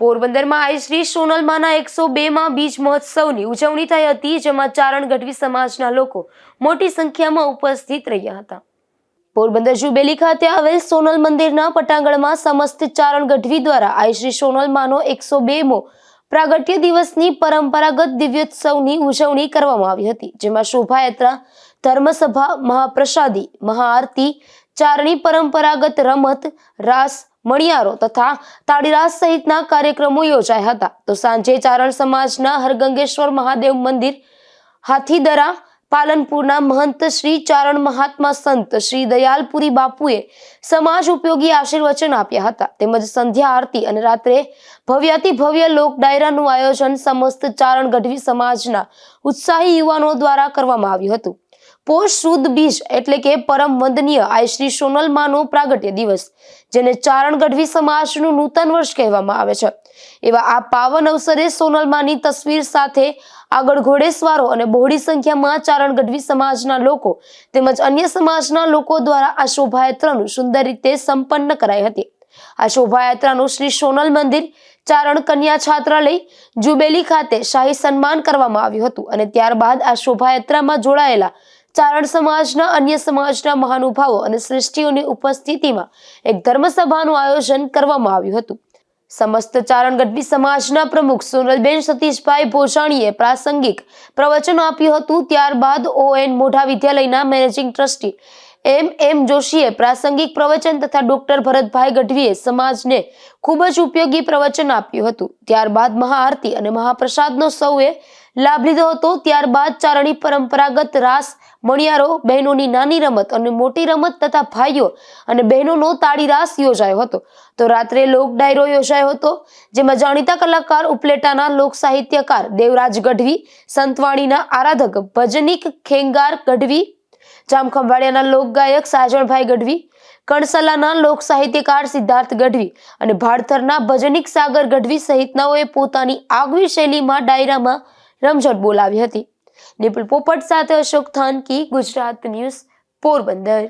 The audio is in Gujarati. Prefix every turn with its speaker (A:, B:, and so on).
A: પોરબંદરમાં આઈ શ્રી સોનલમાના એકસો બેમાં બીજ મહોત્સવની ઉજવણી થઈ હતી, જેમાં ચારણ ગઢવી સમાજના લોકો મોટી સંખ્યામાં ઉપસ્થિત રહ્યા હતા. પોરબંદર જુબેલી ખાતે આવેલ સોનલ મંદિરના પટાંગણમાં સમસ્ત ચારણ ગઢવી દ્વારા આઈ શ્રી સોનલમાનો એકસો બેમો પ્રાગટ્ય દિવસની પરંપરાગત દિવ્યોત્સવની ઉજવણી કરવામાં આવી હતી, જેમાં શોભાયાત્રા ધર્મસભા, મહાપ્રસાદી, મહાઆરતી, ચારણી પરંપરાગત રમત, રાસ, મણિયારો તથા તાળીરાસ સહિતના કાર્યક્રમો યોજાયા હતા. તો સાંજે ચારણ સમાજના હરગંગેશ્વર મહાદેવ મંદિર, હાથીદરા, પાલનપુરના મહંત શ્રી ચારણ મહાત્મા સંત શ્રી દયાલપુરી બાપુએ સમાજ ઉપયોગી આશીર્વચન આપ્યા હતા. તેમજ સંધ્યા આરતી અને રાત્રે ભવ્યાતિ ભવ્ય લોક ડાયરાનું આયોજન સમસ્ત ચારણ ગઢવી સમાજના ઉત્સાહી યુવાનો દ્વારા કરવામાં આવ્યું હતું. પોષ સુદ બીજ એટલે કે પરમ વંદનીય આઈ શ્રી સોનલમાનો પ્રાગટ્ય દિવસ, જેને ચારણ ગઢવી સમાજનું નૂતન વર્ષ કહેવામાં આવે છે. એવા આ પાવન અવસરે સોનલમાની તસવીર સાથે આગળ ઘોડેસવારો અને બહોળી સંખ્યામાં ચારણ ગઢવી સમાજના લોકો તેમજ અન્ય સમાજના લોકો દ્વારા આ શોભાયાત્રાનું સુંદર રીતે સંપન્ન કરાઈ હતી. આ શોભાયાત્રાનું શ્રી સોનલ મંદિર ચારણ કન્યા છાત્રાલય, જુબેલી ખાતે શાહી સન્માન કરવામાં આવ્યું હતું અને ત્યારબાદ આ શોભાયાત્રામાં જોડાયેલા ચારણ સમાજના, અન્ય સમાજના મહાનુભાવો અને શ્રેષ્ઠીઓની ઉપસ્થિતિમાં એક ધર્મસભાનું આયોજન કરવામાં આવ્યું હતું. સમસ્ત ચારણ ગઢવી સમાજના પ્રમુખ સોનલબેન સતીશભાઈ ભોજાણીએ પ્રાસંગિક પ્રવચન આપ્યું હતું, ત્યારબાદ ઓએન મોઢા વિદ્યાલયના મેનેજિંગ ટ્રસ્ટી એમ એમ જોશીએ પ્રાસંગિક પ્રવચન તથા ડોક્ટર ભરતભાઈ ગઢવીએ સમાજને ખૂબ જ ઉપયોગી પ્રવચન આપ્યું હતું. ત્યારબાદ મહાઆરતી અને મહાપ્રસાદનો સૌએ લાભ લીધો હતો. ત્યારબાદ ચારણી પરંપરાગત રાસ, મણિયારો, બહેનોની નાની રમત અને મોટી રમત તથા ભાઈઓ અને બહેનોનો તાળી રાસ યોજાયો હતો. તો રાત્રે લોક ડાયરો યોજાયો હતો, જેમાં જાણીતા કલાકાર ઉપલેટાના લોક સાહિત્યકાર દેવરાજ ગઢવી, સંતવાણીના આરાધક ભજનિક ખેંગાર ગઢવી જામખંભાળિયાના લોકગાયક સાજણભાઈ ગઢવી, કણસલાના લોક સાહિત્યકાર સિદ્ધાર્થ ગઢવી અને ભાડથરના ભજનિક સાગર ગઢવી સહિતનાઓએ પોતાની આગવી શૈલીમાં ડાયરામાં રમઝટ બોલાવી હતી. નિપુલ પોપટ સાથે અશોક થાનકી, ગુજરાત ન્યૂઝ પોરબંદર.